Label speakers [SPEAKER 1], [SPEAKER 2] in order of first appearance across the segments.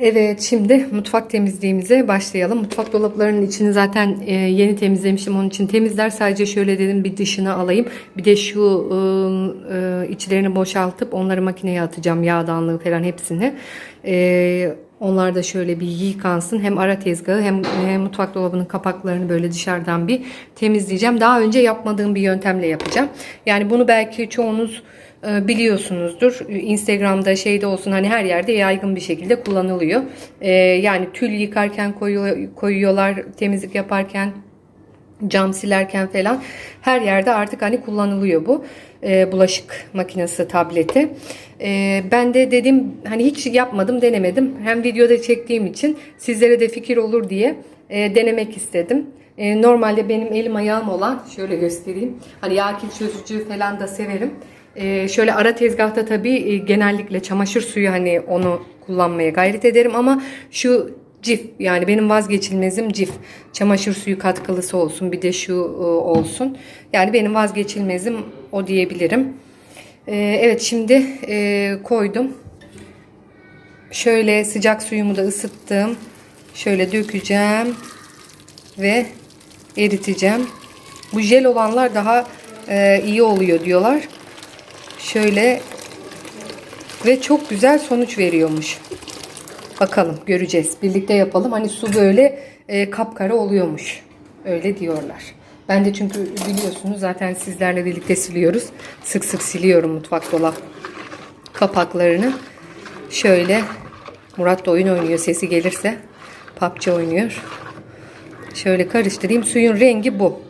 [SPEAKER 1] Evet şimdi mutfak temizliğimize başlayalım. Mutfak dolaplarının içini zaten e, yeni temizlemişim. Onun için temizler. Sadece şöyle dedim bir dışını alayım. Bir de şu e, e, içlerini boşaltıp onları makineye atacağım. Yağdanlığı falan hepsini. E, onlar da şöyle bir yıkansın. Hem ara tezgahı hem, mutfak dolabının kapaklarını böyle dışarıdan bir temizleyeceğim. Daha önce yapmadığım bir yöntemle yapacağım. Yani bunu belki çoğunuz biliyorsunuzdur. Instagram'da şeyde olsun hani her yerde yaygın bir şekilde kullanılıyor. E, yani tül yıkarken koyuyor, koyuyorlar, temizlik yaparken cam silerken falan her yerde artık hani kullanılıyor bu e, bulaşık makinesi tableti. E, ben de dedim hani hiç yapmadım denemedim. Hem videoda çektiğim için sizlere de fikir olur diye e, denemek istedim. E, normalde benim elim ayağım olan şöyle göstereyim. Hani yağ çözücü falan da severim. Ee, şöyle ara tezgahta tabii e, genellikle çamaşır suyu hani onu kullanmaya gayret ederim ama şu cif yani benim vazgeçilmezim cif. Çamaşır suyu katkılısı olsun bir de şu e, olsun. Yani benim vazgeçilmezim o diyebilirim. Ee, evet şimdi e, koydum. Şöyle sıcak suyumu da ısıttım. Şöyle dökeceğim ve eriteceğim. Bu jel olanlar daha e, iyi oluyor diyorlar. Şöyle ve çok güzel sonuç veriyormuş. Bakalım göreceğiz. Birlikte yapalım. Hani su böyle e, kapkara oluyormuş. Öyle diyorlar. Ben de çünkü biliyorsunuz zaten sizlerle birlikte siliyoruz. Sık sık siliyorum mutfak dolap kapaklarını. Şöyle Murat da oyun oynuyor sesi gelirse. PUBG oynuyor. Şöyle karıştırayım. Suyun rengi bu.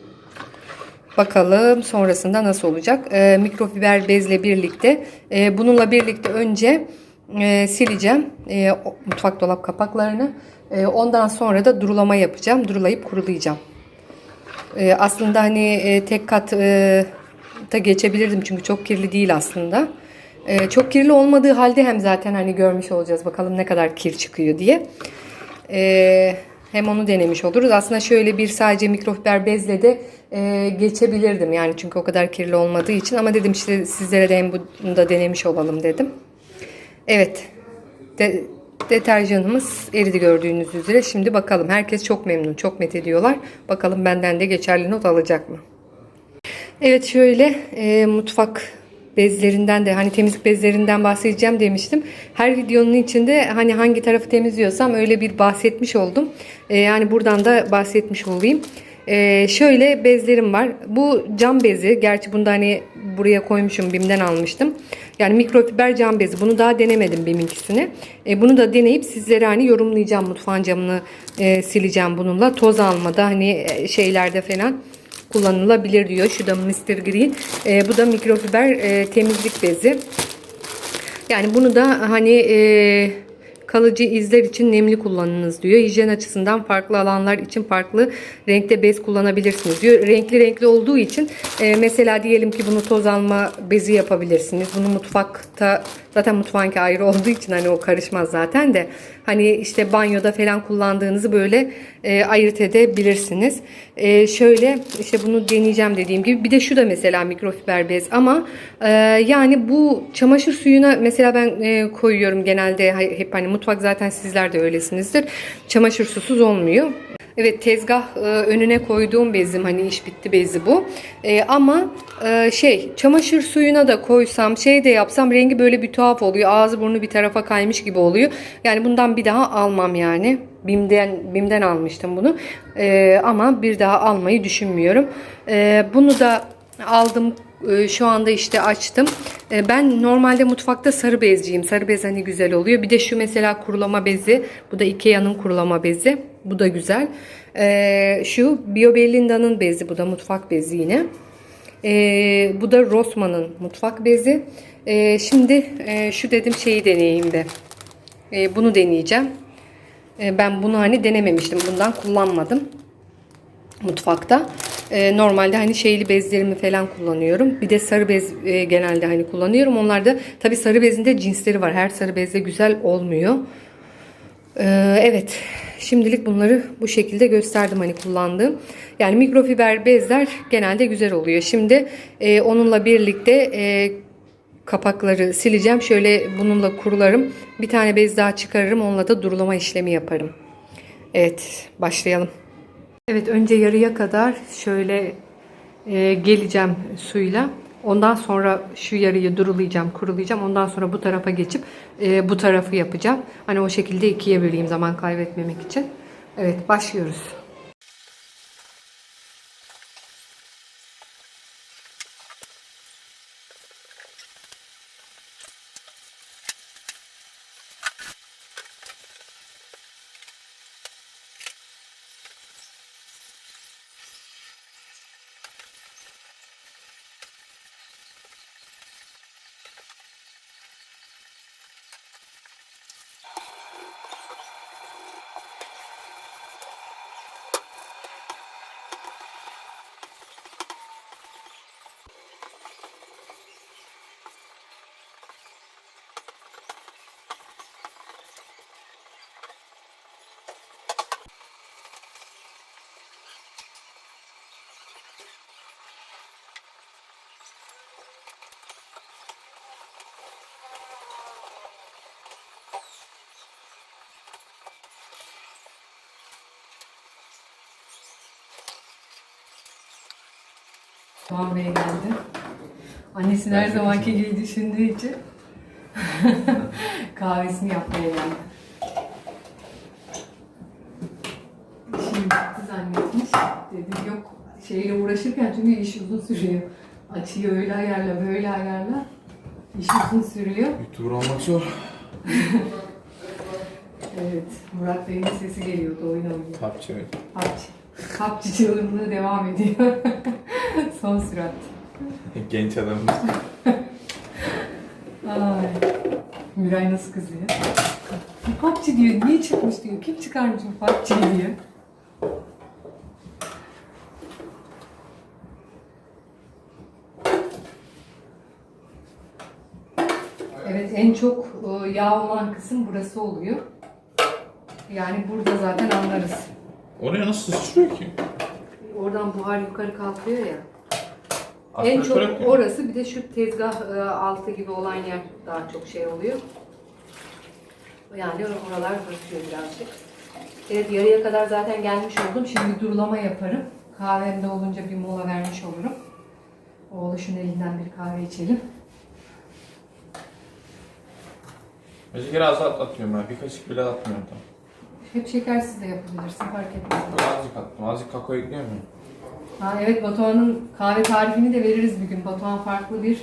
[SPEAKER 1] Bakalım sonrasında nasıl olacak. E, mikrofiber bezle birlikte e, bununla birlikte önce e, sileceğim e, mutfak dolap kapaklarını. E, ondan sonra da durulama yapacağım. Durulayıp kurulayacağım. E, aslında hani e, tek kat e, da geçebilirdim çünkü çok kirli değil aslında. E, çok kirli olmadığı halde hem zaten hani görmüş olacağız bakalım ne kadar kir çıkıyor diye. E, hem onu denemiş oluruz. Aslında şöyle bir sadece mikrofiber bezle de e, geçebilirdim. Yani çünkü o kadar kirli olmadığı için. Ama dedim işte sizlere de hem bunu da denemiş olalım dedim. Evet. De, deterjanımız eridi gördüğünüz üzere. Şimdi bakalım. Herkes çok memnun. Çok met ediyorlar. Bakalım benden de geçerli not alacak mı? Evet şöyle e, mutfak bezlerinden de hani temizlik bezlerinden bahsedeceğim demiştim. Her videonun içinde hani hangi tarafı temizliyorsam öyle bir bahsetmiş oldum. E, yani buradan da bahsetmiş olayım. E, şöyle bezlerim var. Bu cam bezi. Gerçi bunu da hani buraya koymuşum. Bim'den almıştım. Yani mikrofiber cam bezi. Bunu daha denemedim Bim'inkisini. E, bunu da deneyip sizlere hani yorumlayacağım. Mutfağın camını e, sileceğim bununla. Toz almada hani e, şeylerde falan kullanılabilir diyor. Şu da Mr. Green. E, bu da mikrofiber e, temizlik bezi. Yani bunu da hani e, kalıcı izler için nemli kullanınız diyor. Hijyen açısından farklı alanlar için farklı renkte bez kullanabilirsiniz diyor. Renkli renkli olduğu için e, mesela diyelim ki bunu toz alma bezi yapabilirsiniz. Bunu mutfakta zaten mutfağınki ayrı olduğu için hani o karışmaz zaten de hani işte banyoda falan kullandığınızı böyle e, ayırt edebilirsiniz. E, şöyle işte bunu deneyeceğim dediğim gibi. Bir de şu da mesela mikrofiber bez ama e, yani bu çamaşır suyuna mesela ben e, koyuyorum genelde hep hani mutfak zaten sizler de öylesinizdir. Çamaşır susuz olmuyor. Evet tezgah e, önüne koyduğum bezim hani iş bitti bezi bu. E, ama e, şey çamaşır suyuna da koysam şey de yapsam rengi böyle bir tuhaf oluyor. Ağzı burnu bir tarafa kaymış gibi oluyor. Yani bundan bir daha almam yani. Bim'den Bim'den almıştım bunu. E, ama bir daha almayı düşünmüyorum. E, bunu da aldım şu anda işte açtım. E, ben normalde mutfakta sarı bezciyim. Sarı bez hani güzel oluyor. Bir de şu mesela kurulama bezi. Bu da Ikea'nın kurulama bezi. Bu da güzel. E, şu Biobellinda'nın bezi. Bu da mutfak bezi yine. Bu da Rossmann'ın mutfak bezi. Şimdi şu dedim şeyi deneyeyim de. Bunu deneyeceğim. Ben bunu hani denememiştim. Bundan kullanmadım mutfakta. E, normalde hani şeyli bezlerimi falan kullanıyorum. Bir de sarı bez e, genelde hani kullanıyorum. Onlarda tabi sarı bezinde cinsleri var. Her sarı bezde güzel olmuyor. E, evet. Şimdilik bunları bu şekilde gösterdim hani kullandığım. Yani mikrofiber bezler genelde güzel oluyor. Şimdi e, onunla birlikte e, kapakları sileceğim. Şöyle bununla kurularım. Bir tane bez daha çıkarırım. Onunla da durulama işlemi yaparım. Evet başlayalım. Evet önce yarıya kadar şöyle e, geleceğim suyla. Ondan sonra şu yarıyı durulayacağım, kurulayacağım. Ondan sonra bu tarafa geçip e, bu tarafı yapacağım. Hani o şekilde ikiye böleyim zaman kaybetmemek için. Evet başlıyoruz. Doğan Bey geldi. Annesini her zamanki gibi düşündüğü için kahvesini yapmaya geldi. İşini bitti zannetmiş. Dedim yok şeyle uğraşırken çünkü iş uzun sürüyor. Açıyı öyle ayarla böyle ayarla. İş uzun sürüyor.
[SPEAKER 2] YouTuber olmak zor.
[SPEAKER 1] Evet Murat Bey'in sesi geliyordu oyun oynuyor.
[SPEAKER 2] Tapçı.
[SPEAKER 1] PUBG. PUBG çığırımlığı devam ediyor. Son sürat.
[SPEAKER 2] Genç adamız.
[SPEAKER 1] Ay. Miray nasıl kızıyor? PUBG diyor. Niye çıkmış diyor. Kim çıkarmış bu PUBG diyor. Evet en çok e, yağ olan kısım burası oluyor. Yani burada zaten anlarız.
[SPEAKER 2] Oraya nasıl sıçrıyor ki?
[SPEAKER 1] Oradan buhar yukarı kalkıyor ya. En çok orası bir de şu tezgah e, altı gibi olan yer daha çok şey oluyor. Yani oralar bırakıyor birazcık. Evet yarıya kadar zaten gelmiş oldum. Şimdi durulama yaparım. Kahvemde olunca bir mola vermiş olurum. Oğluşun elinden bir kahve içelim.
[SPEAKER 2] Kere az at atıyorum ben. Bir kaşık bile atmıyorum tam.
[SPEAKER 1] Hep şekersiz de yapabilirsin fark etmez.
[SPEAKER 2] Azıcık attım. Azıcık kakao ekliyor muyum?
[SPEAKER 1] Ha, evet Batuhan'ın kahve tarifini de veririz bir gün. Batuhan farklı bir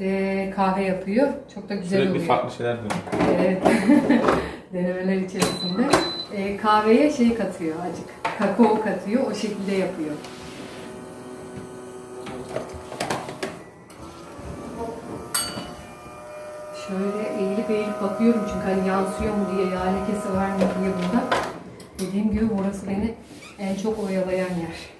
[SPEAKER 1] e, kahve yapıyor. Çok da güzel
[SPEAKER 2] Sürekli
[SPEAKER 1] oluyor.
[SPEAKER 2] farklı şeyler deniyorum.
[SPEAKER 1] Evet. Denemeler içerisinde. Ee, kahveye şey katıyor acık. Kakao katıyor. O şekilde yapıyor. Şöyle eğilip eğilip bakıyorum çünkü hani yansıyor mu diye, yağ lekesi var mı diye bunda. Dediğim gibi burası beni en çok oyalayan yer.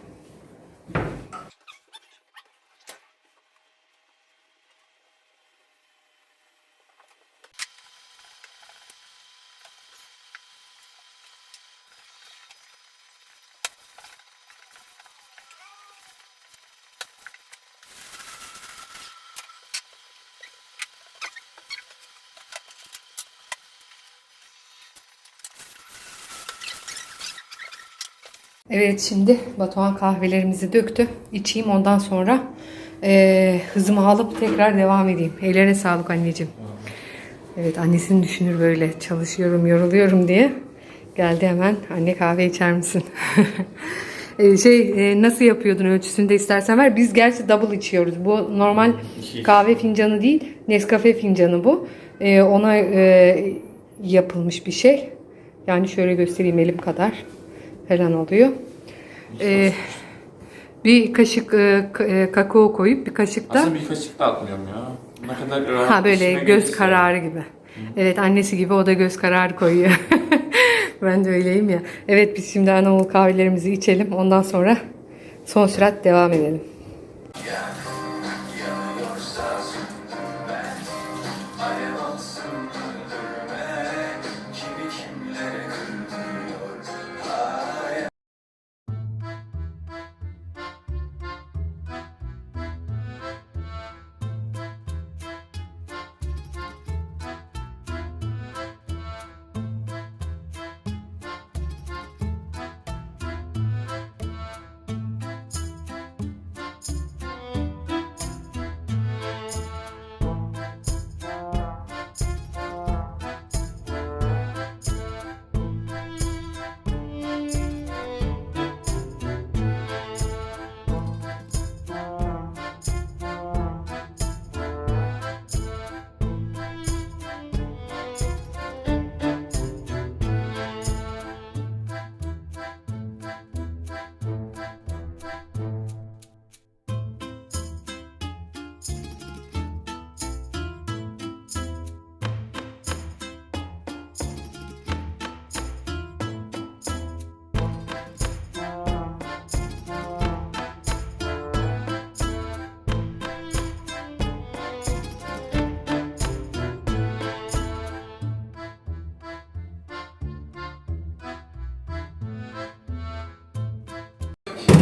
[SPEAKER 1] Evet şimdi Batuhan kahvelerimizi döktü. İçeyim ondan sonra eee, hızımı alıp tekrar devam edeyim. Ellerine sağlık anneciğim. Evet annesini düşünür böyle çalışıyorum yoruluyorum diye. Geldi hemen anne kahve içer misin? Eee, şey eee, nasıl yapıyordun ölçüsünü de istersen ver. Biz gerçi double içiyoruz. Bu normal kahve fincanı değil Nescafe fincanı bu. Eee, ona yapılmış bir şey. Yani şöyle göstereyim elim kadar falan oluyor. Ee, bir kaşık e, e, kakao koyup bir kaşık da
[SPEAKER 2] Aslında bir kaşık da atmıyorum ya. Ne kadar rahat
[SPEAKER 1] ha böyle göz
[SPEAKER 2] gelirse.
[SPEAKER 1] kararı gibi. Evet annesi gibi o da göz kararı koyuyor. ben de öyleyim ya. Evet biz şimdi Anadolu kahvelerimizi içelim. Ondan sonra son sürat devam edelim.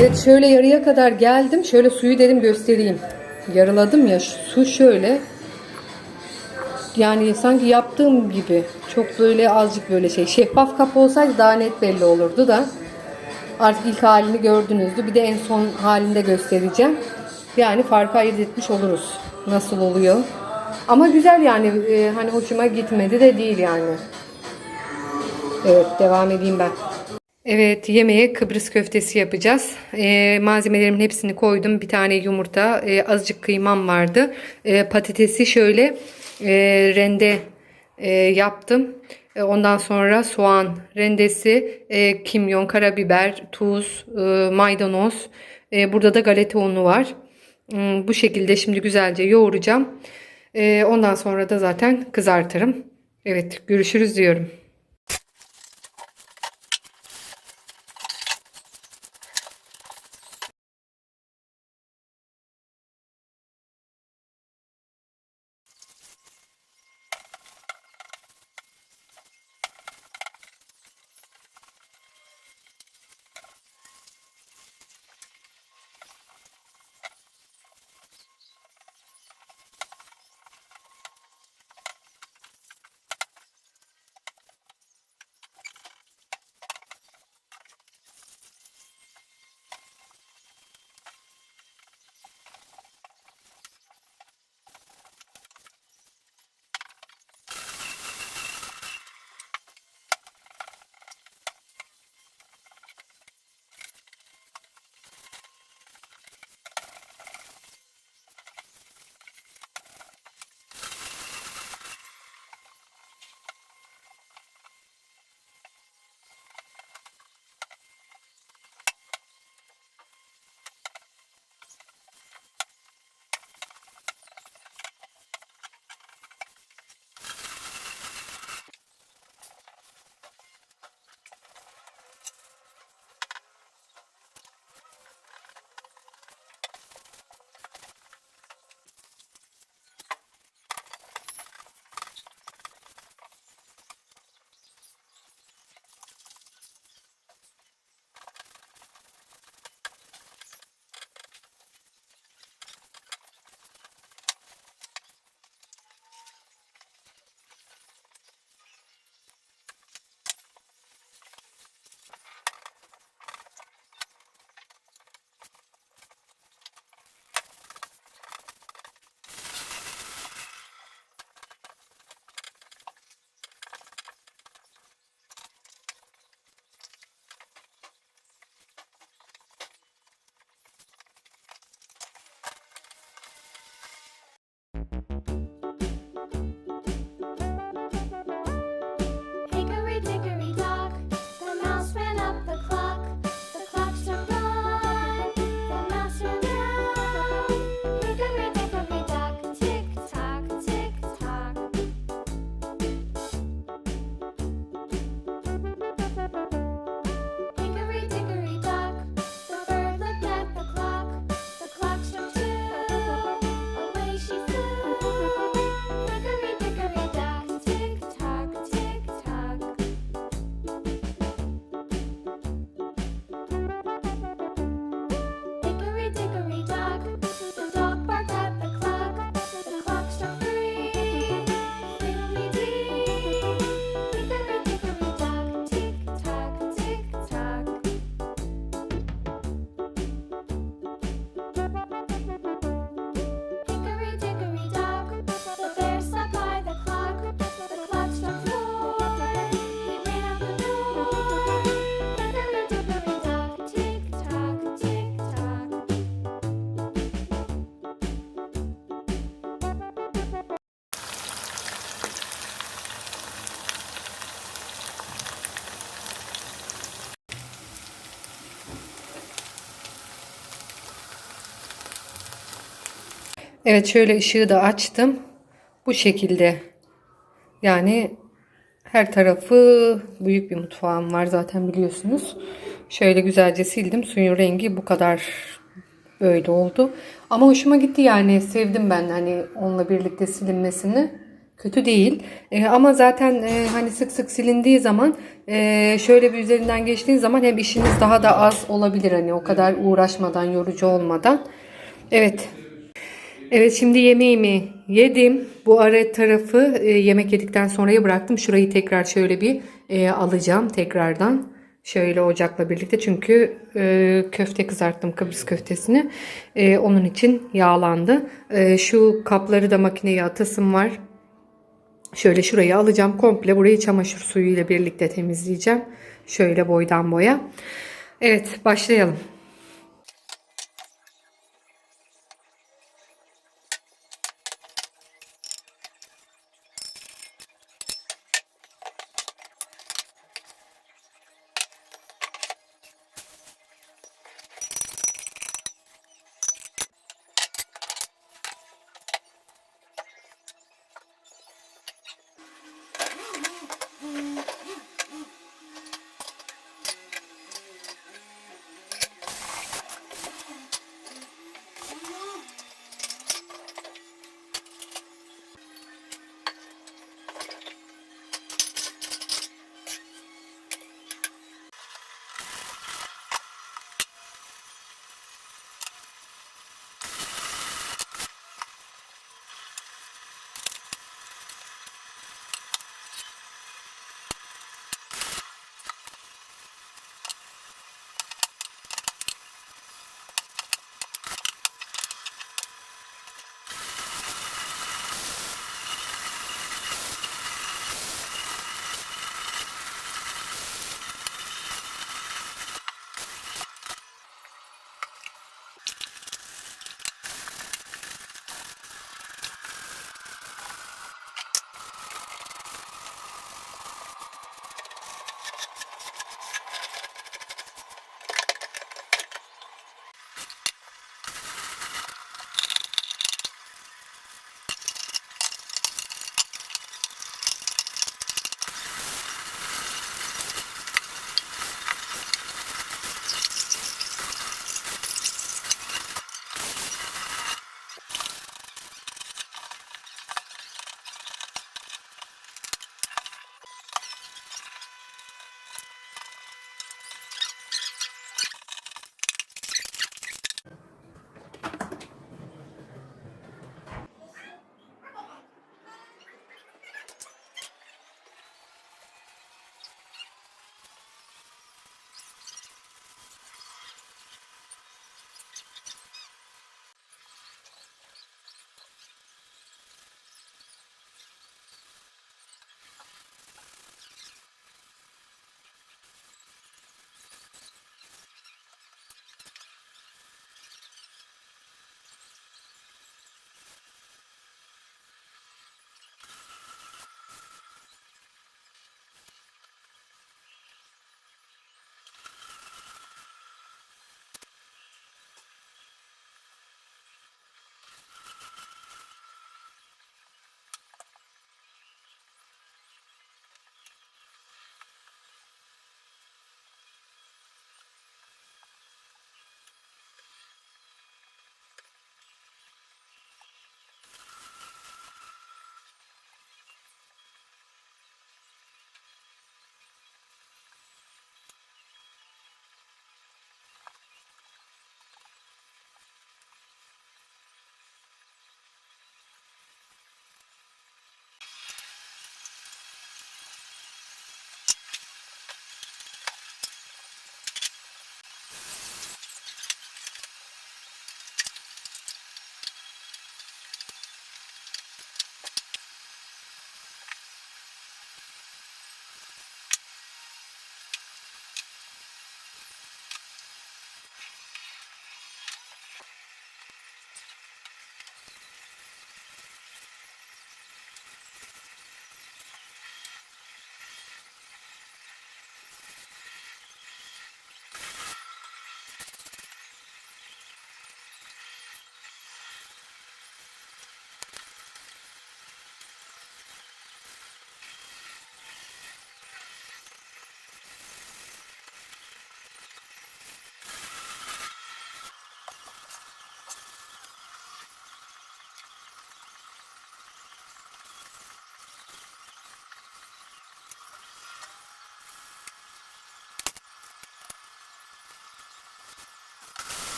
[SPEAKER 1] Evet şöyle yarıya kadar geldim. Şöyle suyu dedim göstereyim. Yarıladım ya su şöyle. Yani sanki yaptığım gibi. Çok böyle azıcık böyle şey. Şeffaf kap olsaydı daha net belli olurdu da. Artık ilk halini gördünüzdü. Bir de en son halinde göstereceğim. Yani farkı ayırt etmiş oluruz. Nasıl oluyor. Ama güzel yani. e, hani hoşuma gitmedi de değil yani. Evet devam edeyim ben. Evet yemeğe Kıbrıs köftesi yapacağız. Ee, malzemelerimin hepsini koydum. Bir tane yumurta, e, azıcık kıymam vardı. E, patatesi şöyle e, rende e, yaptım. E, ondan sonra soğan rendesi, e, kimyon, karabiber, tuz, e, maydanoz. E, burada da galeta unu var. Hmm, Bu şekilde şimdi güzelce yoğuracağım. E, ondan sonra da zaten kızartırım. Evet görüşürüz diyorum. Evet şöyle ışığı da açtım. Bu şekilde. Yani her tarafı büyük bir mutfağım var zaten biliyorsunuz. Şöyle güzelce sildim. Suyun rengi bu kadar böyle oldu. Ama hoşuma gitti yani. Sevdim ben hani onunla birlikte silinmesini. Kötü değil. E, ama zaten e, hani sık sık silindiği zaman e, şöyle bir üzerinden geçtiğin zaman hem işiniz daha da az olabilir. Hani o kadar uğraşmadan, yorucu olmadan. Evet. Evet şimdi yemeğimi yedim. Bu ara tarafı e, yemek yedikten sonraya bıraktım. Şurayı tekrar şöyle bir e, alacağım tekrardan. Şöyle ocakla birlikte çünkü e, köfte kızarttım Kıbrıs köftesini. E, onun için yağlandı. E, şu kapları da makineye atasım var. Şöyle şurayı alacağım komple burayı çamaşır suyuyla birlikte temizleyeceğim. Şöyle boydan boya. Evet başlayalım.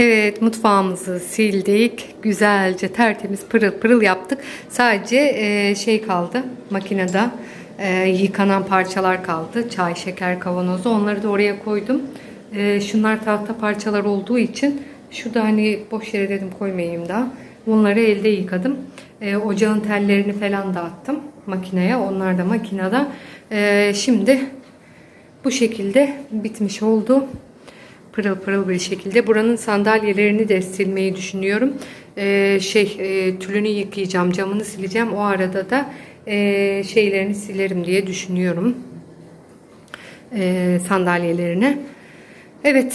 [SPEAKER 1] Evet mutfağımızı sildik. Güzelce tertemiz pırıl pırıl yaptık. Sadece e, şey kaldı makinede e, yıkanan parçalar kaldı. Çay, şeker kavanozu onları da oraya koydum. E, şunlar tahta parçalar olduğu için şurada hani boş yere dedim koymayayım da. Bunları elde yıkadım. E, ocağın tellerini falan da attım makineye. Onlar da makinede. E, şimdi bu şekilde bitmiş oldu pırıl pırıl bir şekilde. Buranın sandalyelerini de silmeyi düşünüyorum. Ee, şey e, tülünü yıkayacağım, camını sileceğim. O arada da e, şeylerini silerim diye düşünüyorum. E, sandalyelerini. Evet.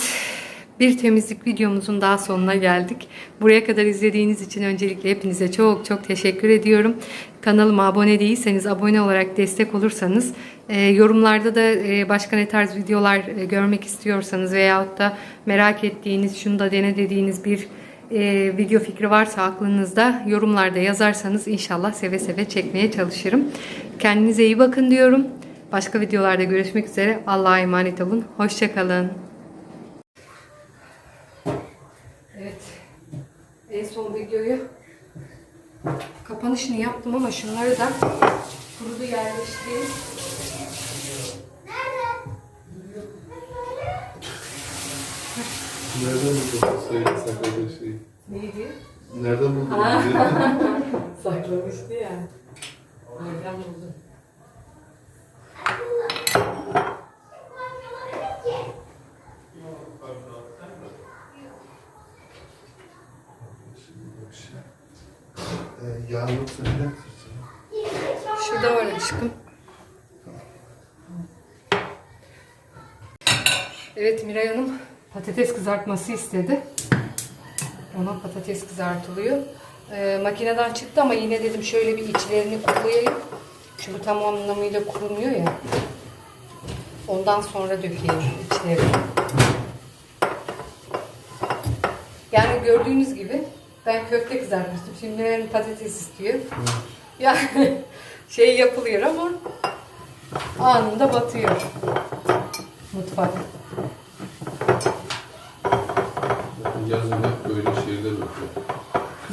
[SPEAKER 1] Bir temizlik videomuzun daha sonuna geldik. Buraya kadar izlediğiniz için öncelikle hepinize çok çok teşekkür ediyorum. Kanalıma abone değilseniz abone olarak destek olursanız e, yorumlarda da e, başka ne tarz videolar e, görmek istiyorsanız veyahut da merak ettiğiniz şunu da dene dediğiniz bir e, video fikri varsa aklınızda yorumlarda yazarsanız inşallah seve seve çekmeye çalışırım. Kendinize iyi bakın diyorum. Başka videolarda görüşmek üzere. Allah'a emanet olun. Hoşçakalın. Evet. En son videoyu kapanışını yaptım ama şunları da kurudu yerleştireyim.
[SPEAKER 3] Nereden buldun sayı sakladığı şeyi?
[SPEAKER 1] Neydi?
[SPEAKER 3] Nereden buldun?
[SPEAKER 1] Saklamıştı ya. Nereden buldum?
[SPEAKER 3] Ee,
[SPEAKER 1] Şurada var aşkım. Evet Miray Hanım patates kızartması istedi. Ona patates kızartılıyor. Ee, makineden çıktı ama yine dedim şöyle bir içlerini kurulayayım. Çünkü tam anlamıyla kurumuyor ya. Ondan sonra dökeyim içlerini. Yani gördüğünüz gibi ben köfte kızartmıştım. Şimdi Miray patates istiyor. Yani şey yapılıyor ama anında batıyor mutfak.
[SPEAKER 3] Yazın hep böyle şeyler oluyor.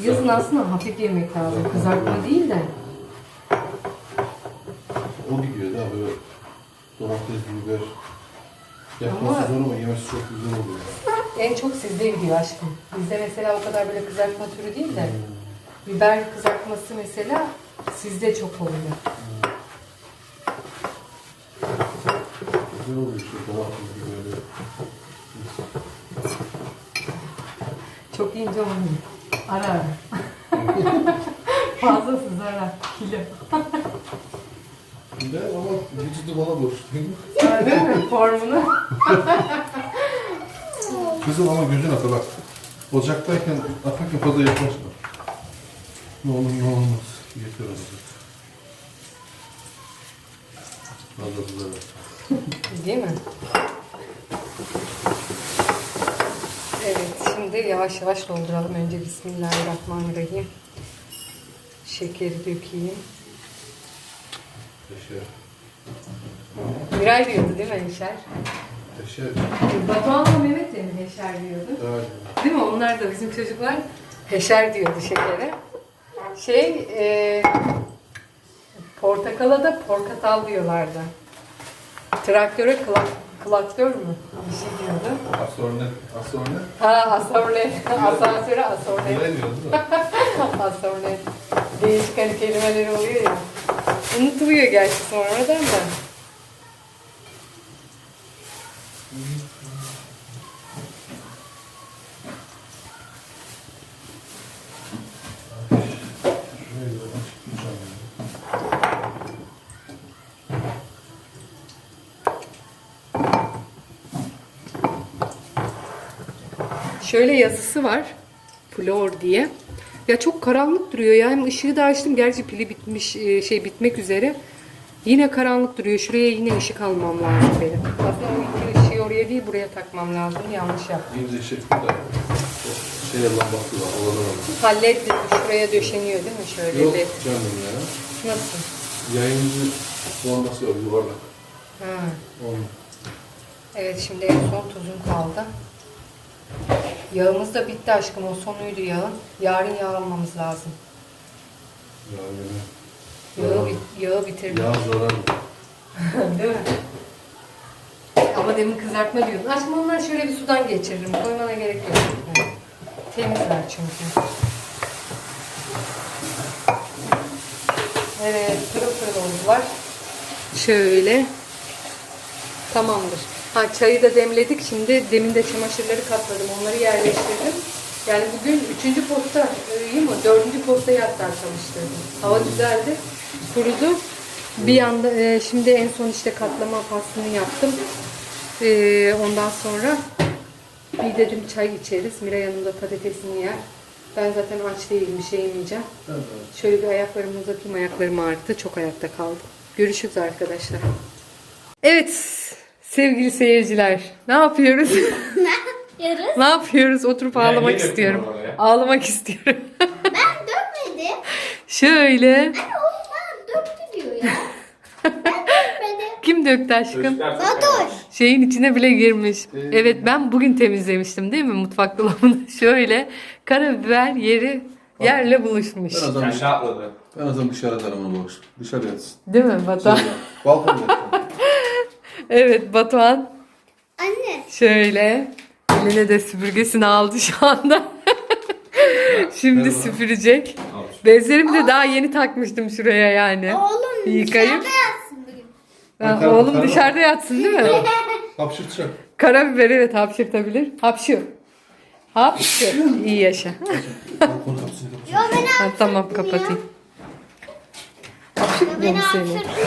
[SPEAKER 1] Yazın aslında hafif yemek lazım. Kızartma değil de.
[SPEAKER 3] O gidiyor da böyle domates, biber. Yapması
[SPEAKER 1] Ama-
[SPEAKER 3] zor ama yemesi çok güzel oluyor.
[SPEAKER 1] En çok sizde gidiyor aşkım. Bizde mesela o kadar böyle kızartma türü değil de. Biber kızartması mesela sizde çok oluyor.
[SPEAKER 3] Güzel oluyor işte domates, biber.
[SPEAKER 1] Çok ince olmuyor. Ara ara. Fazlası zarar. Kilo.
[SPEAKER 3] Güzel ama vücudu bana boş.
[SPEAKER 1] Değil mi? Formunu.
[SPEAKER 3] Kızım ama gözün ata bak. Ocaktayken atarken fazla yaklaşma. Ne olur ne olmaz. Yeter o kadar. Fazla güzel.
[SPEAKER 1] Değil mi? Evet, şimdi yavaş yavaş dolduralım. Önce Bismillahirrahmanirrahim. Şekeri dökeyim.
[SPEAKER 3] Teşekkür.
[SPEAKER 1] Miray diyordu değil mi Heşer?
[SPEAKER 3] Teşekkür.
[SPEAKER 1] Batuhan'la Mehmet de mi Heşer diyordu?
[SPEAKER 3] Daha
[SPEAKER 1] Değil mi? Onlar da bizim çocuklar Heşer diyordu şekere. Şey, e, portakala da portakal diyorlardı. Traktöre kla, klaktör mü? Bir şey diyordu.
[SPEAKER 3] Asorne. Asorne.
[SPEAKER 1] Ha asorne. Asansöre asorne.
[SPEAKER 3] Ne diyordu da?
[SPEAKER 1] asorne. Değişik hani kelimeleri oluyor ya. Unutuluyor gerçi sonradan da. Şöyle yazısı var. Flor diye. Ya çok karanlık duruyor ya. Hem ışığı da açtım. Gerçi pili bitmiş, e, şey bitmek üzere. Yine karanlık duruyor. Şuraya yine ışık almam lazım benim. Aslında o iki ışığı oraya değil buraya takmam lazım. Yanlış yaptım.
[SPEAKER 3] Bir de şey o Şey lambası var.
[SPEAKER 1] Hallet şuraya döşeniyor değil mi? Şöyle
[SPEAKER 3] Yok
[SPEAKER 1] led.
[SPEAKER 3] canım ya.
[SPEAKER 1] Nasıl?
[SPEAKER 3] Yayıncı lambası var yuvarlak.
[SPEAKER 1] Ha.
[SPEAKER 3] Onun.
[SPEAKER 1] Evet şimdi en son tuzum kaldı. Yağımız da bitti aşkım. O sonuydu yağın. Yarın yağ almamız lazım.
[SPEAKER 3] Ya yine.
[SPEAKER 1] Yağı, bit- yağı bitirdim.
[SPEAKER 3] Ya zarar.
[SPEAKER 1] Değil mi? Ama demin kızartma diyordun. Aşkım onları şöyle bir sudan geçiririm. Koymana gerek yok. Evet. Temizler çünkü. Evet, pırıl pırıl oldular. Şöyle. Tamamdır. Ha çayı da demledik. Şimdi demin de çamaşırları katladım. Onları yerleştirdim. Yani bugün üçüncü posta e, iyi mi? Dördüncü postayı hatta çalıştırdım. Hava düzeldi. Kurudu. Bir anda e, şimdi en son işte katlama faslını yaptım. E, ondan sonra bir dedim çay içeriz. Miray Hanım da patatesini yer. Ben zaten aç değilim. Bir şey yemeyeceğim. Şöyle bir ayaklarımı uzatayım. Ayaklarım ağrıdı. Çok ayakta kaldım. Görüşürüz arkadaşlar. Evet sevgili seyirciler. Ne yapıyoruz?
[SPEAKER 4] Yarız.
[SPEAKER 1] ne yapıyoruz? Oturup
[SPEAKER 2] Ya,
[SPEAKER 1] ağlamak istiyorum. Ağlamak istiyorum.
[SPEAKER 4] Ben dökmedim.
[SPEAKER 1] Şöyle.
[SPEAKER 4] Anne o bana döktü diyor ya.
[SPEAKER 1] Kim döktü aşkım?
[SPEAKER 4] Fatoş.
[SPEAKER 1] Şeyin içine bile girmiş. Evet ben bugün temizlemiştim değil mi mutfak dolabını? Şöyle karabiber yeri yerle buluşmuş.
[SPEAKER 3] Ben o zaman,
[SPEAKER 2] Kendi atladı.
[SPEAKER 3] ben o zaman dışarı atarım onu boş. Dışarı yatsın.
[SPEAKER 1] Değil mi Batuhan?
[SPEAKER 3] Balkon yatsın.
[SPEAKER 1] Evet Batuhan
[SPEAKER 4] Anne.
[SPEAKER 1] şöyle eline de süpürgesini aldı şu anda. Şimdi
[SPEAKER 3] Merhaba.
[SPEAKER 1] süpürecek.
[SPEAKER 2] Al.
[SPEAKER 1] Bezlerimi de daha yeni takmıştım şuraya yani.
[SPEAKER 4] Oğlum
[SPEAKER 1] Yıkayıp.
[SPEAKER 4] dışarıda yatsın bugün.
[SPEAKER 1] Ha, oğlum dışarıda yatsın değil mi?
[SPEAKER 3] Hapşırtacak.
[SPEAKER 1] Karabiber evet hapşırtabilir. Hapşır. Hapşır. İyi yaşa.
[SPEAKER 3] Balkon kapısını kapatacak.
[SPEAKER 4] Yo beni
[SPEAKER 1] Ha, tamam kapatayım.
[SPEAKER 4] Yo,
[SPEAKER 1] Hapşırtmıyor mu seni?
[SPEAKER 4] hapşırttın ya.